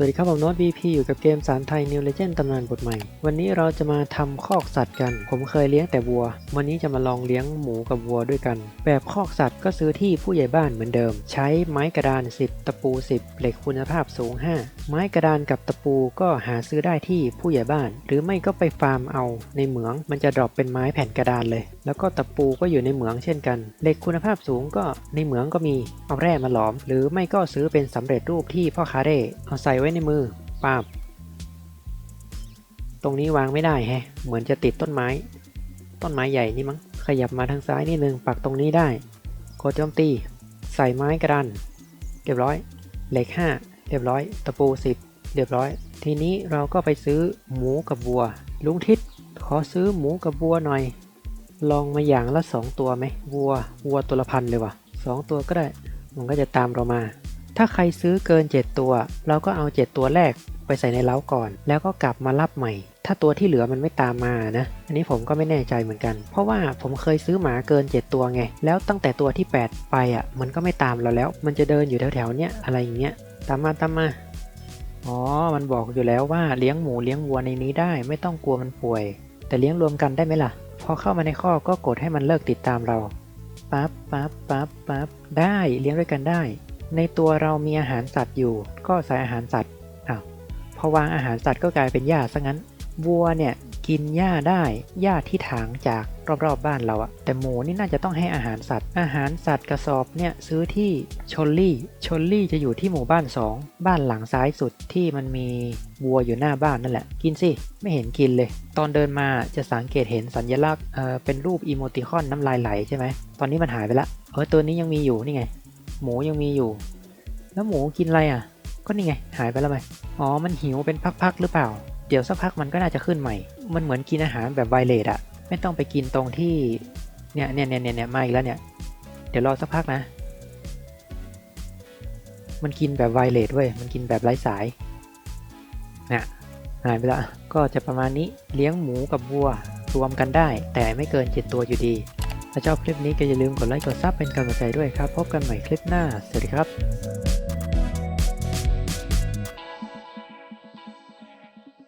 สวัสดีครับผมโน้ต BP อยู่กับเกมสารไทย New Legend ตำนานบทใหม่ วันนี้เราจะมาทำคอกสัตว์กัน ผมเคยเลี้ยงแต่วัว วันนี้จะมาลองเลี้ยงหมูกับวัวด้วยกัน แบบคอกสัตว์ก็ซื้อที่ผู้ใหญ่บ้านเหมือนเดิม ใช้ไม้กระดาน 10 ตะปู 10 เหล็กคุณภาพสูง 5 ไม้กระดานกับตะปูก็หาซื้อได้ที่ผู้ใหญ่บ้าน หรือไม่ก็ไปฟาร์มเอาในเหมือง มันจะดรอปเป็นไม้แผ่นกระดานเลย แล้วก็ตะปูก็อยู่ในเหมืองเช่นกันเหล็กคุณภาพสูงก็ในเหมืองก็มีเอาแร่มาหลอม หรือไม่ก็ซื้อเป็นสำเร็จรูปที่พ่อค้าเร่เอาใส่ไว้ในมือปาบตรงนี้วางไม่ได้แฮะ เหมือนจะติดต้นไม้ ต้นไม้ใหญ่นี่มั้ง ขยับมาทางซ้ายนิดนึง ปักตรงนี้ได้กดจมตี ใส่ไม้กระดานเรียบร้อย เหล็ก5 เรียบร้อย ตะปู 10 เรียบร้อย ทีนี้เราก็ไปซื้อหมูกับวัว ลุงทิศขอซื้อหมูกับวัวหน่อย ลองมาอย่างละสองตัวไหมวัววัวตัวละพันเลยว่ะสองตัวก็ได้ มันก็จะตามเรามา ถ้าใครซื้อเกิน 7 ตัว เราก็เอา 7 ตัวแรกไปใส่ในเล้าก่อน แล้วก็กลับมารับใหม่ ถ้าตัวที่เหลือมันไม่ตามมานะ อันนี้ผมก็ไม่แน่ใจเหมือนกัน เพราะว่าผมเคยซื้อหมาเกิน 7 ตัวไง แล้วตั้งแต่ตัวที่ 8 ไปอะ มันก็ไม่ตามเราแล้ว มันจะเดินอยู่แถวๆเนี้ยอะไรอย่างเงี้ย ตามมาตามมา อ๋อ มันบอกอยู่แล้วว่าเลี้ยงหมูเลี้ยงวัวในนี้ได้ไม่ต้องกลัวมันป่วย แต่เลี้ยงรวมกันได้ไหมล่ะ พอเข้ามาในข้อก็กดให้มันเลิกติดตามเรา ปั๊บปั๊บปั๊บปั๊บได้เลี้ยงด้วยกันได้ ในตัวเรามีอาหารสัตว์อยู่ ก็ใส่อาหารสัตว์อ้าวพอวางอาหารสัตว์ก็กลายเป็นหญ้าซะงั้น วัวเนี่ย กินหญ้าได้หญ้าที่ถางจากรอบๆบ้านเราอะแต่หมูนี่น่าจะต้องให้อาหารสัตว์ อาหารสัตว์กระสอบเนี่ยซื้อที่ชลลี่ชลลี่จะอยู่ที่หมู่บ้าน 2 บ้านหลังซ้ายสุดที่มันมีวัวอยู่หน้าบ้านนั่นแหละ กินสิ ไม่เห็นกินเลย ตอนเดินมาจะสังเกตเห็นสัญลักษณ์เออเป็นรูปอีโมติคอนน้ำลายไหลใช่ไหมตอนนี้มันหายไปละเออตัวนี้ยังมีอยู่นี่ไง หมูยังมีอยู่ แล้วหมูกินอะไรอะ ก็นี่ไง หายไปแล้วไหมอ๋อมันหิวเป็นพักๆหรือเปล่า เดี๋ยวสักพักมันก็น่าจะขึ้นใหม่ มันเหมือนกินอาหารแบบไวเลตอะไม่ต้องไปกินตรงที่เนี่ยเนี่ยเนี่ยเนี่ยเนี่ยมาอีกแล้วเนี่ย เดี๋ยวรอสักพักนะ มันกินแบบไวเลตเว้ย มันกินแบบไร้สายเนี่ยหายไปละ ก็จะประมาณนี้ เลี้ยงหมูกับวัว รวมกันได้ แต่ไม่เกิน7ตัวอยู่ดี ถ้าชอบคลิปนี้ก็อย่าลืมกดไลค์ กดซับเป็นกำลังใจด้วยครับ พบกันใหม่คลิปหน้า สวัสดีครับ